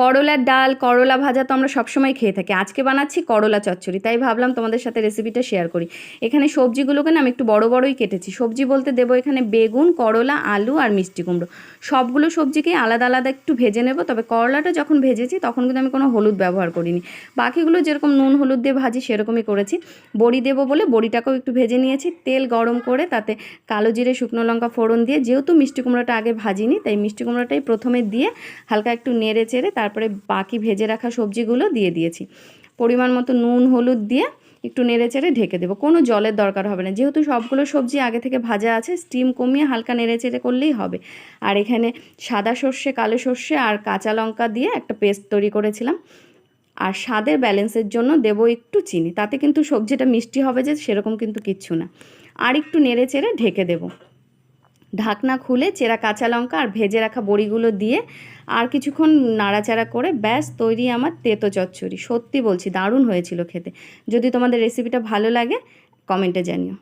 করলার ডাল, করলা ভাজা তো আমরা সবসময় খেয়ে থাকি। আজকে বানাচ্ছি করলা চচ্চড়ি, তাই ভাবলাম তোমাদের সাথে রেসিপিটা শেয়ার করি। এখানে সবজিগুলোকে না আমি একটু বড় বড়ই কেটেছি। সবজি বলতে দেবো এখানে বেগুন, করলা, আলু আর মিষ্টি কুমড়ো। সবগুলো সবজিকেই আলাদা আলাদা একটু ভেজে নেব, তবে করলাটা যখন ভেজেছি তখন কিন্তু আমি কোনো হলুদ ব্যবহার করিনি। বাকিগুলো যেরকম নুন হলুদ দিয়ে ভাজি সেরকমই করেছি। বড়ি দেবো বলে বড়িটাকেও একটু ভেজে নিয়েছি, তেল গরম করে তাতে কালো জিরে, শুকনো লঙ্কা ফোড়ন দিয়ে, যেহেতু মিষ্টি কুমড়োটা আগে ভাজিনি, তাই মিষ্টি কুমড়োটাই প্রথমে দিয়ে হালকা একটু নেড়ে চেড়ে তারপরে বাকি ভেজে রাখা সবজিগুলো দিয়ে দিয়েছি। পরিমাণ মতো নুন, হলুদ দিয়ে একটু নেড়ে চেড়ে ঢেকে দেবো। কোনো জলের দরকার হবে না। যেহেতু সবগুলো সবজি আগে থেকে ভাজা আছে স্টিম কমিয়ে হালকা নেড়ে চেড়ে করলেই হবে। আর এখানে সাদা সর্ষে, কালো সর্ষে আর কাঁচা লঙ্কা দিয়ে একটা পেস্ট তৈরি করেছিলাম। আর স্বাদের ব্যালেন্সের জন্য দেবো একটু চিনি। তাতে কিন্তু সবজিটা মিষ্টি হবে যে সেরকম কিন্তু কিচ্ছু না। আর একটু নেড়ে চেড়ে ঢেকে দেবো। ঢাকনা খুলে চেরা কাঁচা লঙ্কা আর ভেজে রাখা বড়িগুলো দিয়ে আর কিছুক্ষণ নাড়াচাড়া করে ব্যাস তৈরি আমার তেতো চচ্চড়ি। সত্যি বলছি, দারুণ হয়েছিল খেতে। যদি তোমাদের রেসিপিটা ভালো লাগে কমেন্টে জানিও।